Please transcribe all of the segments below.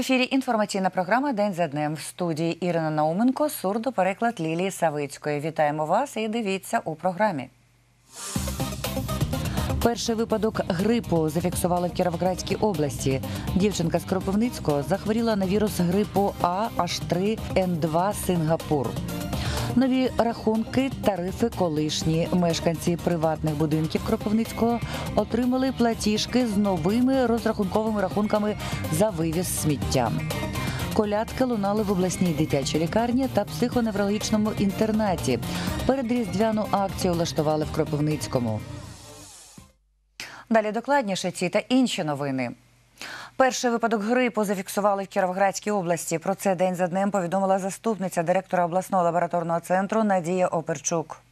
ефірі інформаційна програма День за днем в студії Ірина Науменко, сурдопереклад Лілії Савицької. Вітаємо вас і дивіться у програмі. Перший випадок грипу зафіксували в Кіровоградській області. Дівчинка з Кропивницького захворіла на вірус грипу А H3N2 Сингапур. Нові рахунки, тарифи колишні мешканці приватних будинків Кропивницького отримали платіжки з новими розрахунковими рахунками за вивіз сміття. Колядки лунали в обласній дитячій лікарні та психоневрологічному інтернаті. Передріздвяну акцію влаштували в Кропивницькому. Далі докладніше ці та інші новини. Перший випадок грипу зафіксували в Кіровоградській області. Про це день за днем повідомила заступниця директора обласного лабораторного центру Надія Оперчук.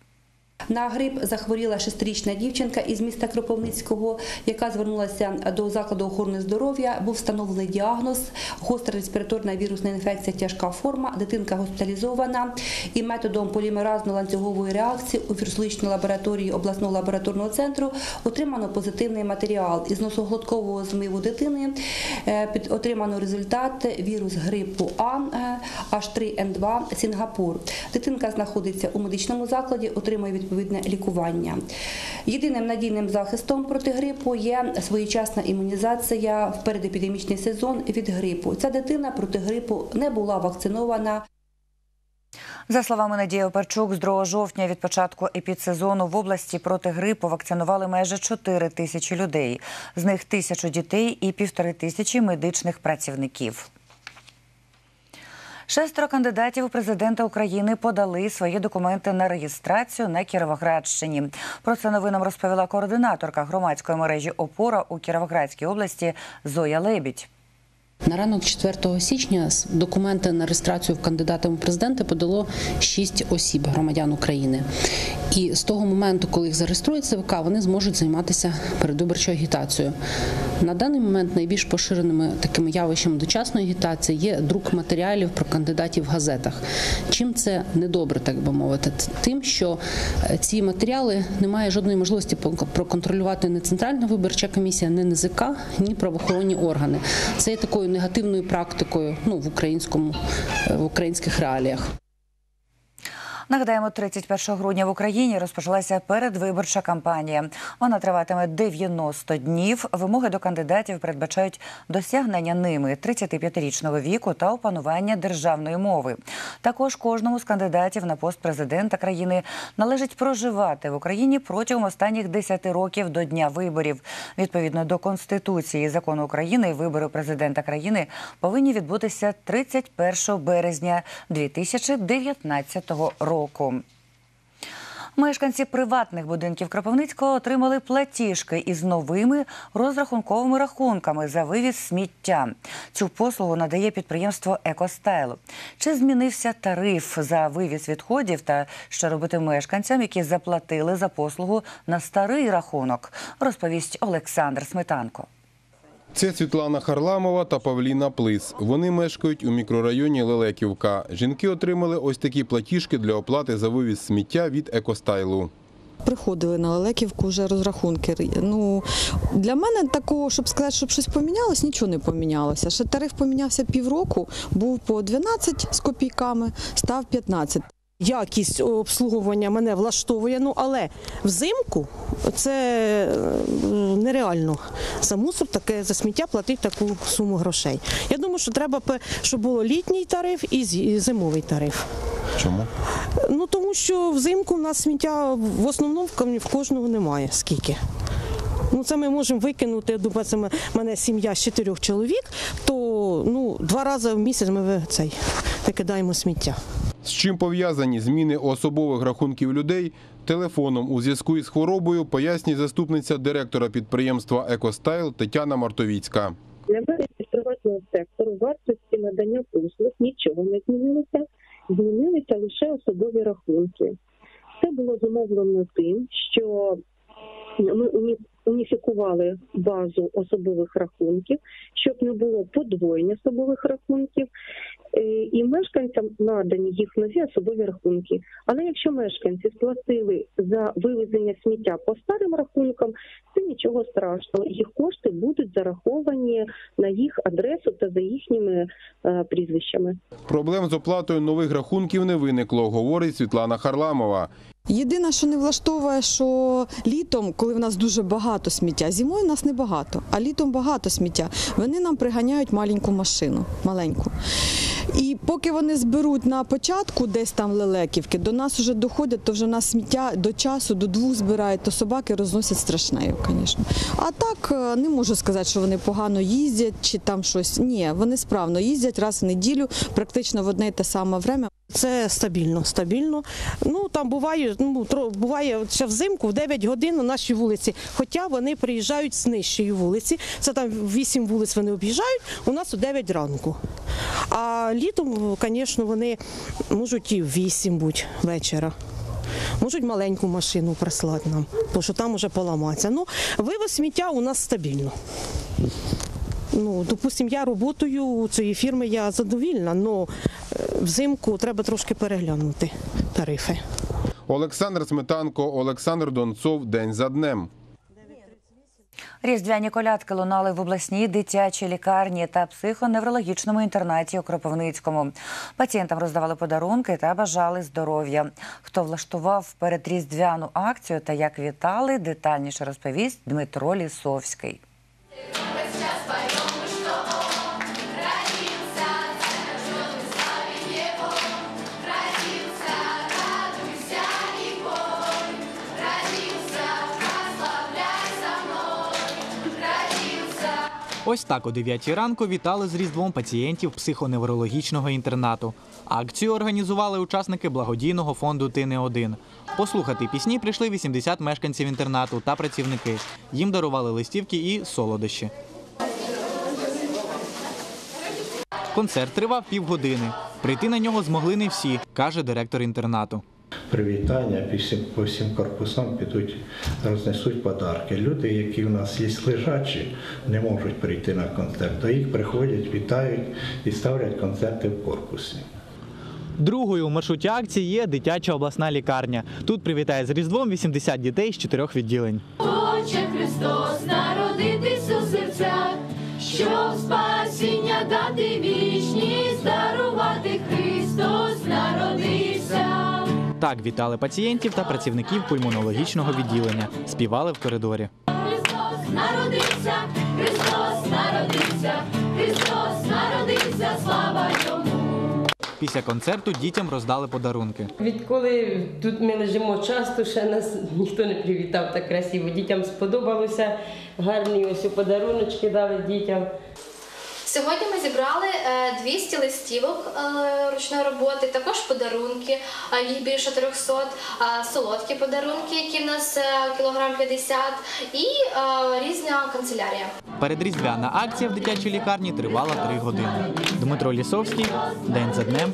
На грип захворіла шестирічна дівчинка із міста Кропивницького, яка звернулася до закладу охорони здоров'я. Був встановлений діагноз, гостра респіраторна вірусна інфекція, тяжка форма. Дитинка госпіталізована і методом полімеразно-ланцюгової реакції у вірусологічній лабораторії обласного лабораторного центру отримано позитивний матеріал із носоглоткового змиву дитини. е, отримано результат вірус грипу А е, H3N2 Сінгапур. Дитинка знаходиться у медичному закладі, отримує відповідне лікування. Єдиним надійним захистом проти грипу є своєчасна імунізація в передепідемічний сезон від грипу. Ця дитина проти грипу не була вакцинована. За словами Надії Оперчук, з 2 жовтня від початку епідсезону в області проти грипу вакцинували майже 4 тисячі людей. З них тисячу дітей і півтори тисячі медичних працівників. Шестеро кандидатів у президента України подали свої документи на реєстрацію на Кіровоградщині. Про це новинам розповіла координаторка громадської мережі Опора у Кіровоградській області Зоя Лебідь. На ранок 4 січня документи на реєстрацію в кандидата у президенти подало 6 осіб громадян України. І з того моменту, коли їх зареєструють ЦВК, вони зможуть займатися передвиборчою агітацією. На даний момент найбільш поширеними такими явищами дочасної агітації є друк матеріалів про кандидатів в газетах. Чим це недобре, так би мовити, тим, що е, ці матеріали немає жодної можливості проконтролювати не Центральна виборча комісія, не НЗК, ні правоохоронні органи. Це є такою негативною практикою ну, в українському е, в українських реаліях. Нагадаємо, 31 грудня в Україні розпочалася передвиборча кампанія. Вона триватиме 90 днів. Вимоги до кандидатів передбачають досягнення ними 35-річного віку та опанування державної мови. Також кожному з кандидатів на пост президента країни належить проживати в Україні протягом останніх 10 років до дня виборів. Відповідно до конституції закону України, вибори президента країни повинні відбутися 31 березня 2019 року. Мешканці приватних будинків Кропивницького отримали платіжки із новими розрахунковими рахунками за вивіз сміття. Цю послугу надає підприємство Екостайл. Чи змінився тариф за вивіз відходів та що робити мешканцям, які заплатили за послугу на старий рахунок? Розповість Олександр Сметанко. Це Світлана Харламова та Павліна Плис. Вони мешкають у мікрорайоні Лелеківка. Жінки отримали ось такі платіжки для оплати за вивіз сміття від екостайлу. Приходили на Лелеківку вже розрахунки. Ну для мене такого, щоб сказати, щоб щось помінялось, нічого не помінялося. Ще тариф помінявся півроку, був по 12 з копійками, став 15. Якість обслуговування мене влаштовує, ну але взимку це е, нереально за мусор таке за сміття платити таку суму грошей. Я думаю, що треба, щоб було літній тариф і зимовий тариф. Чому? Ну тому що взимку в нас сміття в основному в кожного немає. Скільки? Ну, це ми можемо викинути. Я думаю, це мене сім'я з чотирьох чоловік, то ну, два рази в місяць ми цей, викидаємо сміття. З чим пов'язані зміни особових рахунків людей телефоном у зв'язку із хворобою, пояснює заступниця директора підприємства Екостайл Тетяна Мартовіцька. Для березі приватного сектору вартості надання послуг нічого не змінилося, змінилися лише особові рахунки. Це було зумовлено тим, що ми у міс- уніфікували базу особових рахунків, щоб не було подвоєння особових рахунків, Е, і мешканцям надані їх нові особові рахунки. Але якщо мешканці сплатили за вивезення сміття по старим рахункам, це нічого страшного. Їх кошти будуть зараховані на їх адресу та за їхніми е, прізвищами. Проблем з оплатою нових рахунків не виникло, говорить Світлана Харламова. Єдине, що не влаштовує, що літом, коли в нас дуже багато сміття, зимою в нас не багато, а літом багато сміття. Вони нам приганяють маленьку машину, маленьку. І поки вони зберуть на початку десь там лелеківки, до нас вже доходять, то вже в нас сміття до часу, до двох збирають, то собаки розносять страшнею, звісно. А так е, не можу сказати, що вони погано їздять чи там щось. Ні, вони справно їздять раз в неділю, практично в одне й те саме время. Це стабільно, стабільно. Ну там буває, ну буває ще взимку в 9 годин на нашій вулиці. Хоча вони приїжджають з нижчої вулиці. Це там 8 вулиць вони об'їжджають. У нас у 9 ранку. А літом, звісно, вони можуть і в 8 будь вечора. Можуть маленьку машину прислати нам, тому що там уже поламаться. Ну, вивоз сміття у нас стабільно. Ну, допустим, я роботою цієї фірми я задовільна, але взимку треба трошки переглянути тарифи. Олександр Сметанко, Олександр Донцов. День за днем. Різдвяні колядки лунали в обласній дитячій лікарні та психоневрологічному інтернаті у Кропивницькому. Пацієнтам роздавали подарунки та бажали здоров'я. Хто влаштував передріздвяну акцію та як вітали, детальніше розповість Дмитро Лісовський. Ось так о 9 ранку вітали з Різдвом пацієнтів психоневрологічного інтернату. Акцію організували учасники благодійного фонду Ти не один. Послухати пісні прийшли 80 мешканців інтернату та працівники. Їм дарували листівки і солодощі. Концерт тривав півгодини. Прийти на нього змогли не всі, каже директор інтернату. Привітання по всім корпусам підуть, рознесуть подарки. Люди, які в нас є лежачі, не можуть прийти на концерт, то їх приходять, вітають і ставлять концерти в корпусі. Другою у маршруті акції є дитяча обласна лікарня. Тут привітає з Різдвом 80 дітей з чотирьох відділень. Хоче Христос народитись у серцях, щоб спасіння дати вічність, дарувати Христос народився. Так вітали пацієнтів та працівників пульмонологічного відділення. Співали в коридорі. Христос народився, Христос народився, Христос народився, слава йому. Після концерту дітям роздали подарунки. Відколи тут ми лежимо часто, ще нас ніхто не привітав так красиво. Дітям сподобалося. Гарні ось подаруночки дали дітям. Сьогодні ми зібрали е, 200 листівок е, ручної роботи, також подарунки, е, їх більше 300, е, солодкі подарунки, які в нас е, кілограм 50, і е, різна канцелярія. Передріздвяна акція в дитячій лікарні тривала три години. Дмитро Лісовський, день за днем.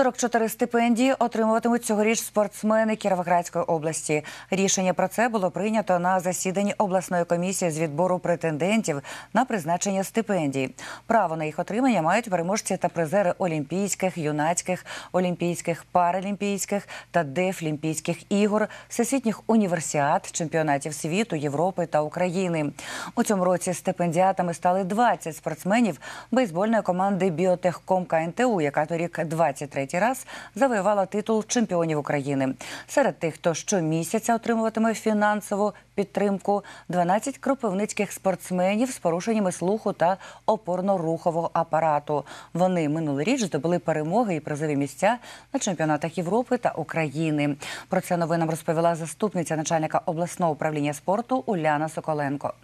44 стипендії отримуватимуть цьогоріч спортсмени Кіровоградської області. Рішення про це було прийнято на засіданні обласної комісії з відбору претендентів на призначення стипендій. Право на їх отримання мають переможці та призери Олімпійських, юнацьких, олімпійських, паралімпійських та дефлімпійських ігор, всесвітніх універсіад, чемпіонатів світу, Європи та України. У цьому році стипендіатами стали 20 спортсменів бейсбольної команди Біотехком КНТУ, яка торік 23 раз завоювала титул чемпіонів України. Серед тих, хто щомісяця отримуватиме фінансову підтримку, 12 кропивницьких спортсменів з порушеннями слуху та опорно-рухового апарату. Вони минулоріч здобули перемоги і призові місця на чемпіонатах Європи та України. Про це новинам розповіла заступниця начальника обласного управління спорту Уляна Соколенко.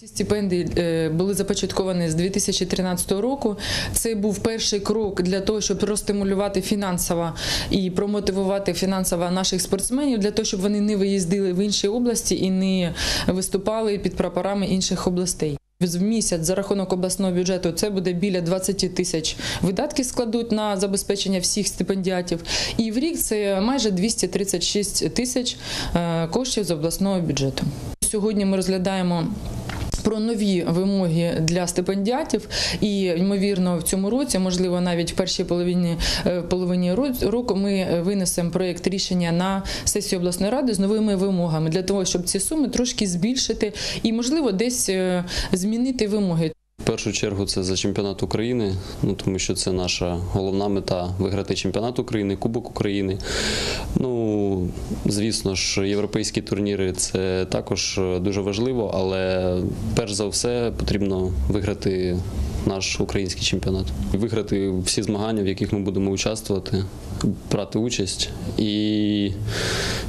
Ці стипендії е, були започатковані з 2013 року. Це був перший крок для того, щоб простимулювати фінансово і промотивувати фінансово наших спортсменів для того, щоб вони не виїздили в інші області і не виступали під прапорами інших областей. В місяць за рахунок обласного бюджету це буде біля 20 тисяч видатки складуть на забезпечення всіх стипендіатів. І в рік це майже 236 тисяч е, коштів з обласного бюджету. Сьогодні ми розглядаємо. Про нові вимоги для стипендіатів, і ймовірно, в цьому році, можливо, навіть в першій половині е, половині ро- року, ми винесемо проєкт рішення на сесію обласної ради з новими вимогами для того, щоб ці суми трошки збільшити і, можливо, десь е, змінити вимоги. В першу чергу це за чемпіонат України, ну тому що це наша головна мета виграти чемпіонат України, Кубок України. Ну, звісно ж, європейські турніри це також дуже важливо, але перш за все потрібно виграти наш український чемпіонат. Виграти всі змагання, в яких ми будемо участвувати, брати участь. І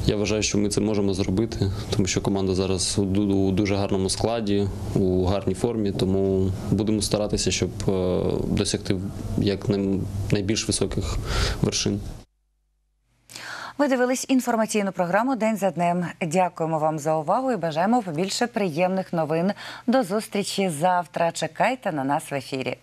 я вважаю, що ми це можемо зробити, тому що команда зараз у дуже гарному складі, у гарній формі, тому будемо старатися, щоб е, досягти як найбільш високих вершин. Ви дивились інформаційну програму День за днем. Дякуємо вам за увагу і бажаємо побільше приємних новин. До зустрічі завтра. Чекайте на нас в ефірі.